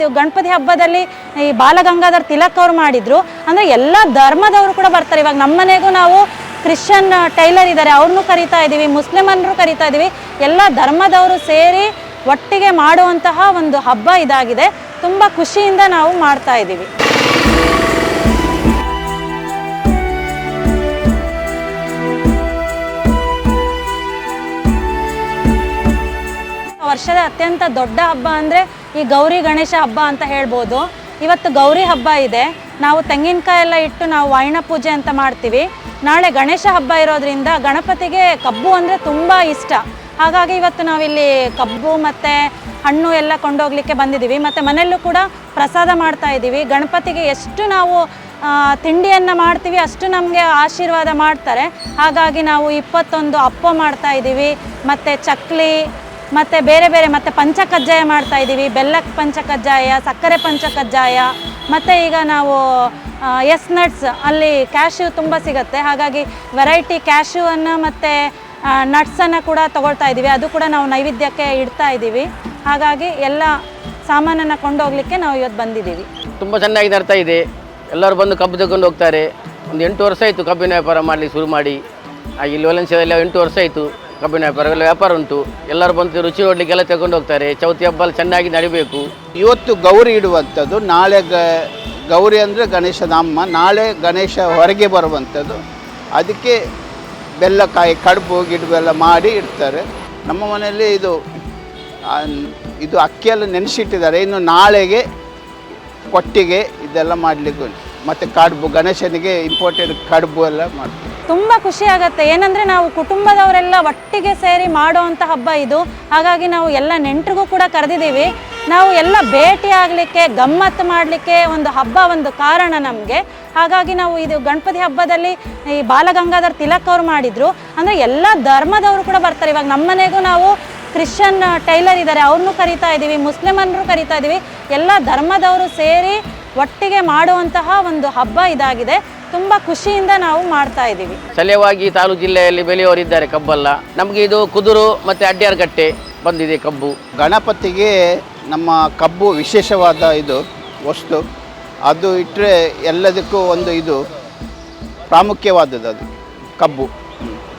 ಇದು ಗಣಪತಿ ಹಬ್ಬದಲ್ಲಿ ಈ ಬಾಲಗಂಗಾಧರ್ ತಿಲಕ್ ಅವರು ಮಾಡಿದ್ರು. ಅಂದರೆ ಎಲ್ಲ ಧರ್ಮದವರು ಕೂಡ ಬರ್ತಾರೆ. ಇವಾಗ ನಮ್ಮ ಮನೆಗೂ ನಾವು ಕ್ರಿಶ್ಚಿಯನ್ ಟೈಲರ್ ಇದ್ದಾರೆ. ಅವ್ರನ್ನೂ ಕರಿತಾ ಇದ್ದೀವಿ. ಮುಸ್ಲಿಮನ್ನರು ಕರಿತಾ ಇದ್ದೀವಿ. ಎಲ್ಲ ಧರ್ಮದವರು ಸೇರಿ ಒಟ್ಟಿಗೆ ಮಾಡುವಂತಹ ಒಂದು ಹಬ್ಬ ಇದಾಗಿದೆ. ತುಂಬ ಖುಷಿಯಿಂದ ನಾವು ಮಾಡ್ತಾ ಇದ್ದೀವಿ. ವರ್ಷದ ಅತ್ಯಂತ ದೊಡ್ಡ ಹಬ್ಬ ಅಂದರೆ ಈ ಗೌರಿ ಗಣೇಶ ಹಬ್ಬ ಅಂತ ಹೇಳ್ಬೋದು. ಇವತ್ತು ಗೌರಿ ಹಬ್ಬ ಇದೆ. ನಾವು ತೆಂಗಿನಕಾಯಿ ಎಲ್ಲ ಇಟ್ಟು ನಾವು ವಾಯಣ ಪೂಜೆ ಅಂತ ಮಾಡ್ತೀವಿ. ನಾಳೆ ಗಣೇಶ ಹಬ್ಬ ಇರೋದ್ರಿಂದ ಗಣಪತಿಗೆ ಕಬ್ಬು ಅಂದರೆ ತುಂಬ ಇಷ್ಟ. ಹಾಗಾಗಿ ಇವತ್ತು ನಾವಿಲ್ಲಿ ಕಬ್ಬು ಮತ್ತು ಹಣ್ಣು ಎಲ್ಲ ಕೊಂಡೋಗ್ಲಿಕ್ಕೆ ಬಂದಿದ್ದೀವಿ. ಮತ್ತು ಮನೆಯಲ್ಲೂ ಕೂಡ ಪ್ರಸಾದ ಮಾಡ್ತಾ ಇದ್ದೀವಿ. ಗಣಪತಿಗೆ ಎಷ್ಟು ನಾವು ತಿಂಡಿಯನ್ನು ಮಾಡ್ತೀವಿ ಅಷ್ಟು ನಮಗೆ ಆಶೀರ್ವಾದ ಮಾಡ್ತಾರೆ. ಹಾಗಾಗಿ ನಾವು ಇಪ್ಪತ್ತೊಂದು ಅಪ್ಪ ಮಾಡ್ತಾ ಇದ್ದೀವಿ. ಮತ್ತು ಚಕ್ಲಿ ಮತ್ತು ಬೇರೆ ಬೇರೆ ಮತ್ತು ಪಂಚಕಜ್ಜಾಯ ಮಾಡ್ತಾ ಇದ್ದೀವಿ. ಪಂಚ ಪಂಚಕಜ್ಜಾಯ, ಸಕ್ಕರೆ ಪಂಚಕಜ್ಜಾಯ, ಮತ್ತು ಈಗ ನಾವು ಎಸ್ ನಟ್ಸ್ ಅಲ್ಲಿ ಕ್ಯಾಶ್ಯೂ ತುಂಬ ಸಿಗುತ್ತೆ. ಹಾಗಾಗಿ ವೆರೈಟಿ ಕ್ಯಾಶ್ಯೂವನ್ನು ಮತ್ತು ನಟ್ಸನ್ನು ಕೂಡ ತಗೊಳ್ತಾ ಇದ್ದೀವಿ. ಅದು ಕೂಡ ನಾವು ನೈವೇದ್ಯಕ್ಕೆ ಇಡ್ತಾ ಇದ್ದೀವಿ. ಹಾಗಾಗಿ ಎಲ್ಲ ಸಾಮಾನನ್ನು ಕೊಂಡೋಗ್ಲಿಕ್ಕೆ ನಾವು ಇವತ್ತು ಬಂದಿದ್ದೀವಿ. ತುಂಬ ಚೆನ್ನಾಗಿ ನಡ್ತಾ ಇದೆ. ಎಲ್ಲರೂ ಬಂದು ಕಬ್ಬು ತಗೊಂಡು ಹೋಗ್ತಾರೆ. ಒಂದು ಎಂಟು ವರ್ಷ ಆಯಿತು ಕಬ್ಬಿನ ವ್ಯಾಪಾರ ಮಾಡಲಿಕ್ಕೆ ಶುರು ಮಾಡಿ. ಇಲ್ಲಿ ಒಲನ್ಸಿಯಲ್ಲಿ ಎಂಟು ವರ್ಷ ಆಯಿತು. ಕಬ್ಬಿನ ವ್ಯಾಪಾರ ಎಲ್ಲ ವ್ಯಾಪಾರ ಉಂಟು. ಎಲ್ಲರೂ ಬಂದು ರುಚಿ ನೋಡಲಿಕ್ಕೆಲ್ಲ ತಗೊಂಡು ಹೋಗ್ತಾರೆ. ಚೌತಿ ಹಬ್ಬ ಚೆನ್ನಾಗಿ ನಡಿಬೇಕು. ಇವತ್ತು ಗೌರಿ ಇಡುವಂಥದ್ದು, ನಾಳೆ ಗ, ಗೌರಿ ಅಂದರೆ ಗಣೇಶನ ಅಮ್ಮ, ನಾಳೆ ಗಣೇಶ ಹೊರಗೆ ಬರುವಂಥದ್ದು. ಅದಕ್ಕೆ ಬೆಲ್ಲಕಾಯಿ ಕಡುಬು ಗಿಡಬೆಲ್ಲ ಮಾಡಿ ಇಡ್ತಾರೆ. ನಮ್ಮ ಮನೆಯಲ್ಲಿ ಇದು ಇದು ಅಕ್ಕಿಯೆಲ್ಲ ನೆನೆಸಿಟ್ಟಿದ್ದಾರೆ. ಇನ್ನು ನಾಳೆಗೆ ಕೊಟ್ಟಿಗೆ ಇದೆಲ್ಲ ಮಾಡಲಿಕ್ಕೆ ಮತ್ತು ಕಡುಬು, ಗಣೇಶನಿಗೆ ಇಂಪಾರ್ಟೆಂಟ್ ಕಡುಬು ಎಲ್ಲ ಮಾಡ್ತೀವಿ. ತುಂಬ ಖುಷಿ ಆಗುತ್ತೆ. ಏನಂದರೆ ನಾವು ಕುಟುಂಬದವರೆಲ್ಲ ಒಟ್ಟಿಗೆ ಸೇರಿ ಮಾಡೋವಂಥ ಹಬ್ಬ ಇದು. ಹಾಗಾಗಿ ನಾವು ಎಲ್ಲ ನೆಂಟರಿಗೂ ಕೂಡ ಕರೆದಿದ್ದೀವಿ. ನಾವು ಎಲ್ಲ ಭೇಟಿ ಆಗಲಿಕ್ಕೆ, ಗಮ್ಮತ್ತು ಮಾಡಲಿಕ್ಕೆ ಒಂದು ಹಬ್ಬ ಒಂದು ಕಾರಣ ನಮಗೆ. ಹಾಗಾಗಿ ನಾವು ಇದು ಗಣಪತಿ ಹಬ್ಬದಲ್ಲಿ ಈ ಬಾಲಗಂಗಾಧರ್ ತಿಲಕ್ ಅವರು ಮಾಡಿದ್ರು. ಅಂದರೆ ಎಲ್ಲ ಧರ್ಮದವರು ಕೂಡ ಬರ್ತಾರೆ. ಇವಾಗ ನಮ್ಮ ಮನೆಗೂ ನಾವು ಕ್ರಿಶ್ಚಿಯನ್ ಟೈಲರ್ ಇದ್ದಾರೆ. ಅವ್ರನ್ನೂ ಕರಿತಾ ಇದ್ದೀವಿ ಮುಸ್ಲಿಮನ್ನರು ಕರಿತಾ ಇದ್ದೀವಿ ಎಲ್ಲ ಧರ್ಮದವರು ಸೇರಿ ಒಟ್ಟಿಗೆ ಮಾಡುವಂತಹ ಒಂದು ಹಬ್ಬ ಇದಾಗಿದೆ. ತುಂಬ ಖುಷಿಯಿಂದ ನಾವು ಮಾಡ್ತಾ ಇದ್ದೀವಿ. ಸ್ಥಳೀಯವಾಗಿ ತಾಲೂಕು ಜಿಲ್ಲೆಯಲ್ಲಿ ಬೆಳೆಯುವರಿದ್ದಾರೆ ಕಬ್ಬಲ್ಲ. ನಮಗೆ ಇದು ಕುದುರು ಮತ್ತು ಅಡ್ಡಿಯಾರ್ಗಟ್ಟೆ ಬಂದಿದೆ ಕಬ್ಬು. ಗಣಪತಿಗೆ ನಮ್ಮ ಕಬ್ಬು ವಿಶೇಷವಾದ ಇದು ವಸ್ತು. ಅದು ಇಟ್ಟರೆ ಎಲ್ಲದಕ್ಕೂ ಒಂದು ಇದು ಪ್ರಾಮುಖ್ಯವಾದದ್ದು ಅದು ಕಬ್ಬು.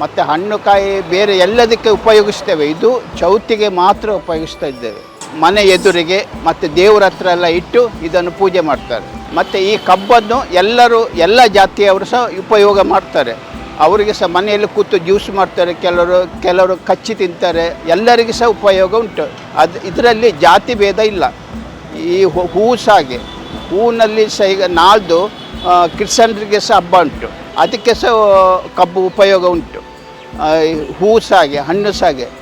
ಮತ್ತು ಹಣ್ಣು ಕಾಯಿ ಬೇರೆ ಎಲ್ಲದಕ್ಕೆ ಉಪಯೋಗಿಸ್ತೇವೆ. ಇದು ಚೌತಿಗೆ ಮಾತ್ರ ಉಪಯೋಗಿಸ್ತಾ ಇದ್ದೇವೆ. ಮನೆ ಎದುರಿಗೆ ಮತ್ತು ದೇವರ ಹತ್ರ ಎಲ್ಲ ಇಟ್ಟು ಇದನ್ನು ಪೂಜೆ ಮಾಡ್ತಾರೆ. ಮತ್ತು ಈ ಕಬ್ಬನ್ನು ಎಲ್ಲರೂ, ಎಲ್ಲ ಜಾತಿಯವರು ಸಹ ಉಪಯೋಗ ಮಾಡ್ತಾರೆ. ಅವರಿಗೆ ಸಹ ಮನೆಯಲ್ಲಿ ಕೂತು ಜ್ಯೂಸ್ ಮಾಡ್ತಾರೆ, ಕೆಲವರು ಕೆಲವರು ಕಚ್ಚಿ ತಿಂತಾರೆ, ಎಲ್ಲರಿಗೂ ಸಹ ಉಪಯೋಗ ಉಂಟು. ಅದು ಇದರಲ್ಲಿ ಜಾತಿ ಭೇದ ಇಲ್ಲ. ಈ ಹೂ- ಹಾಗೆ ಹೂವಿನಲ್ಲಿ ಸಹ ಈಗ ನಾಳ್ದು ಕ್ರಿಶ್ಚನ್ರಿಗೆ ಸಹ ಹಬ್ಬ ಉಂಟು. ಅದಕ್ಕೆ ಸಹ ಕಬ್ಬು ಉಪಯೋಗ ಉಂಟು. ಹೂ ಸಾಗೆ, ಹಣ್ಣು ಸಾಗೆ.